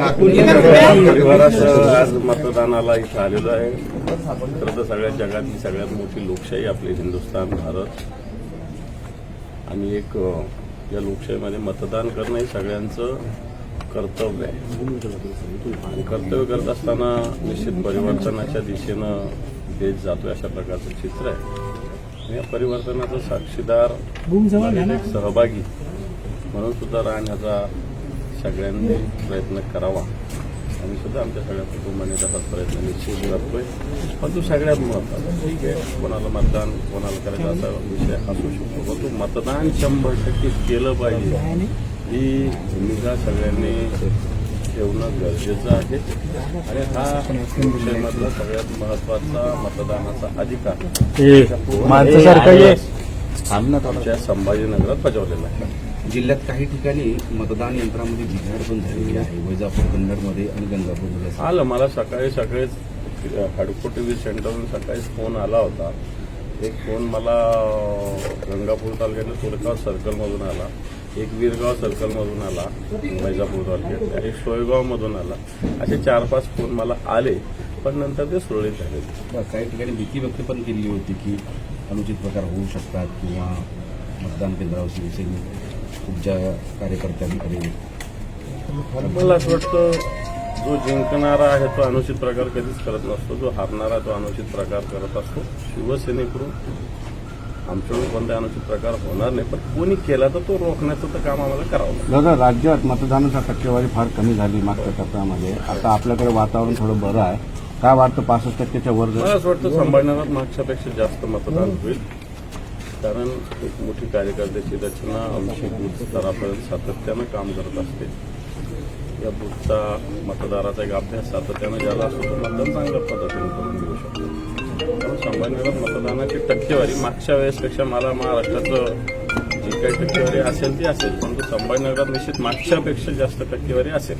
परिवारासह आज मतदानाला इथं आलेलो आहे. खरं तर सगळ्या जगातली सगळ्यात मोठी लोकशाही आपली हिंदुस्थान भारत. आणि एक या लोकशाहीमध्ये मतदान करणं हे सगळ्यांचं कर्तव्य आहे. कर्तव्य करत असताना निश्चित परिवर्तनाच्या दिशेनं देश जातोय अशा प्रकारचं चित्र आहे. या परिवर्तनाचा साक्षीदार सहभागी म्हणून सुद्धा राहण्याचा सगळ्यांनी प्रयत्न करावा. आम्ही सुद्धा आमच्या सगळ्या कुटुंबाने तसाच प्रयत्न निश्चित करतोय. पण तो सगळ्यात महत्त्वाचा ठीक आहे कोणाला मतदान कोणाला करायचं असा विषय असू शकतो. परंतु मतदान शंभर टक्के केलं पाहिजे. ही भूमिका सगळ्यांनी ठेवणं गरजेचं आहे. आणि हा लोकशाहीमधला सगळ्यात महत्त्वाचा मतदानाचा अधिकार. आमच्या संभाजीनगरात बजावलेला आहे. जिल्ह्यात काही ठिकाणी मतदान यंत्रामध्ये बिघाड पण झालेली आहे. वैजापूर कन्नडमध्ये आणि गंगापूरमध्ये. आलं मला सकाळी सकाळीच हडको टी व्ही सेंटरवरून सकाळीच फोन आला होता. एक फोन मला गंगापूर तालुक्यातल्या तुरगाव सर्कलमधून आला. एक वीरगाव सर्कलमधून आला वैजापूर तालुक्यात. एक सोयगावमधून आला. असे चार पाच फोन मला आले पण नंतर ते सुरळीत झाले. काही ठिकाणी भीती व्यक्त पण केली होती की अनुचित प्रकार होऊ शकतात किंवा मतदान केंद्रावर शिवसेने तुमच्या कार्यकर्त्यांकडे मला असं वाटतं जो जिंकणारा आहे तो अनुचित प्रकार कधीच करत नसतो. जो हारणारा तो अनुचित प्रकार करत असतो. शिवसेनेकडून आमच्याकडून कोणता अनुचित प्रकार होणार नाही. पण कोणी केला तर तो रोखण्याचं तर काम आम्हाला करावं लागेल. दादा राज्यात मतदानाचा टक्केवारी फार कमी झाली मागच्या टप्प्यामध्ये. आता आपल्याकडे वातावरण थोडं बरं आहे. काय वाटतं पासष्ट टक्क्याच्या वर मला? असं वाटतं संभाजीनगरात मागच्यापेक्षा जास्त मतदान होईल. कारण एक मोठी कार्यकर्त्याची रचना आमची बूथ स्तरापर्यंत सातत्यानं काम करत असते. या बूथचा मतदाराचा एक अभ्यास सातत्यानं ज्याला असतो तो मतदान चांगल्या पद्धतीने करून देऊ शकतो. म्हणून संभाजीनगरात मतदानाची टक्केवारी मागच्या वेळेसपेक्षा मला महाराष्ट्राचं जी काही टक्केवारी असेल ती असेल परंतु संभाजीनगरात निश्चित मागच्यापेक्षा जास्त टक्केवारी असेल.